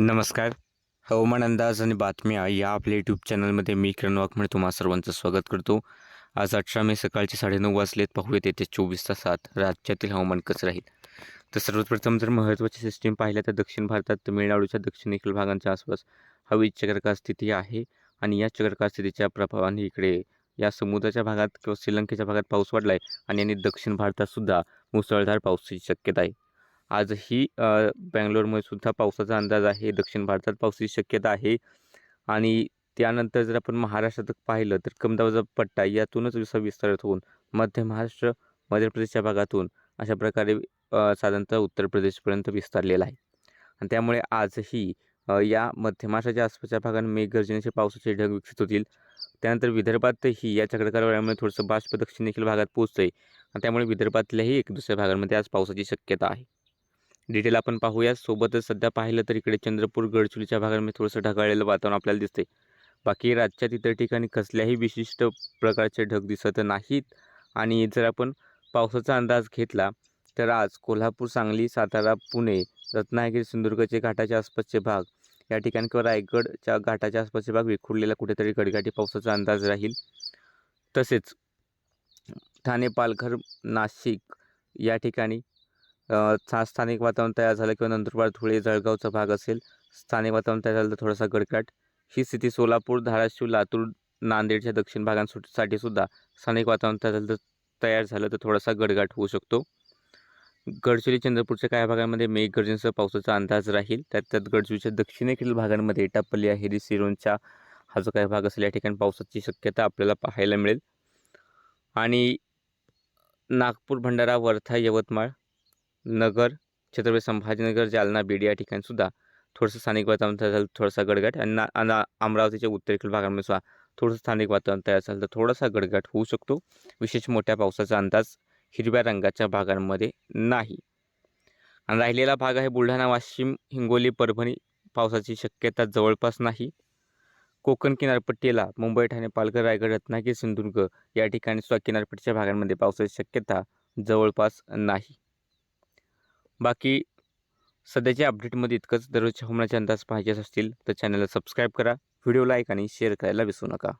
नमस्कार. हवामान अंदाज आणि बातम्या या आपल्या यूट्यूब चॅनलमध्ये मी किरण वाघमळे तुम्हा सर्वांचं स्वागत करतो. आज अठरा मे सकाळचे साडेनऊ वाजलेत. पाहूयात येत्या चोवीस तासात राज्यातील हवामान कसं राहील. तर सर्वप्रथम जर महत्त्वाची सिस्टीम पाहिल्या तर दक्षिण भारतात तमिळनाडूच्या दक्षिणेकडील भागांच्या आसपास हवी चक्रकार स्थिती आहे आणि या चक्रकार स्थितीच्या प्रभावाने इकडे या समुद्राच्या भागात किंवा श्रीलंकेच्या भागात पाऊस वाढला आहे आणि यांनी दक्षिण भारतात सुद्धा मुसळधार पावसाची शक्यता आहे. आजही बँगलोरमध्ये सुद्धा पावसाचा अंदाज आहे. दक्षिण भारतात पावसाची शक्यता आहे. आणि त्यानंतर जर आपण महाराष्ट्रात पाहिलं तर कमदाबाचा पट्टा यातूनच विसा विस्तारित होऊन मध्य महाराष्ट्र मध्य प्रदेशच्या भागातून अशा प्रकारे साधारणतः उत्तर प्रदेशपर्यंत विस्तारलेला आहे. आणि त्यामुळे आजही या मध्य महाराष्ट्राच्या आसपासच्या भागात मेघगर्जनेचे पावसाचे ढग विकसित होतील. त्यानंतर विदर्भातही या चक्रकारवाळ्यामुळे थोडंसं बाष्प दक्षिण देखील भागात पोहोचतं आहे आणि त्यामुळे विदर्भातल्याही एक दुसऱ्या भागांमध्ये आज पावसाची शक्यता आहे. डिटेल आपण पाहूया. सोबतच सध्या पाहिलं तर इकडे चंद्रपूर गडचिरोलीच्या भागामध्ये थोडंसं ढगाळलेलं वातावरण आपल्याला दिसते बाकी राज्यात इतर ठिकाणी कसल्याही विशिष्ट प्रकारचे ढग दिसत नाहीत. आणि जर आपण पावसाचा अंदाज घेतला तर आज कोल्हापूर सांगली सातारा पुणे रत्नागिरी सिंधुदुर्गचे घाटाच्या आसपासचे भाग या ठिकाणी किंवा रायगडच्या घाटाच्या आसपासचे भाग विखुरलेला कुठेतरी गडगाठी पावसाचा अंदाज राहील. तसेच ठाणे पालघर नाशिक या ठिकाणी स्थानिक वातावरण तयार झालं किंवा नंदुरबार धुळे जळगावचा भाग असेल स्थानिक वातावरण तयार झालं तर थोडासा गडकाट. ही स्थिती सोलापूर धाराशिव लातूर नांदेडच्या दक्षिण भागांसाठी सुद्धा स्थानिक वातावरण तयार झालं तर तयार झालं तर थोडासा गडगाट होऊ शकतो. गडचिरोली चंद्रपूरच्या काही भागांमध्ये मेघगर्जनेसह पावसाचा अंदाज राहील. त्यात त्यात गडचिरोलीच्या दक्षिणेकडील भागांमध्ये एटापल्ली आहेरी सिरोंचा हा जो काही भाग असेल या ठिकाणी पावसाची शक्यता आपल्याला पाहायला मिळेल. आणि नागपूर भंडारा वर्धा यवतमाळ नगर छत्रपती संभाजीनगर जालना बीड या ठिकाणीसुद्धा थोडंसं स्थानिक वातावरण तयार झालं थोडासा गडगाट आणि ना आणि अमरावतीच्या उत्तरेकडील भागामध्ये सुद्धा थोडंसं स्थानिक वातावरण तयार झालं तर थोडासा गडगाट होऊ शकतो. विशेष मोठ्या पावसाचा अंदाज हिरव्या रंगाच्या भागांमध्ये नाही. आणि राहिलेला भाग आहे बुलढाणा वाशिम हिंगोली परभणी. पावसाची शक्यता जवळपास नाही. कोकण किनारपट्टीला मुंबई ठाणे पालघर रायगड रत्नागिरी सिंधुदुर्ग या ठिकाणी सुद्धा किनारपट्टीच्या भागांमध्ये पावसाची शक्यता जवळपास नाही. बाकी सध्याच्या अपडेटमध्ये इतकंच. दररोजच्या हवामानाचे अंदाज पाहिजेच असतील तर चॅनलला सबस्क्राईब करा. व्हिडिओ लाईक आणि शेअर करायला विसरू नका.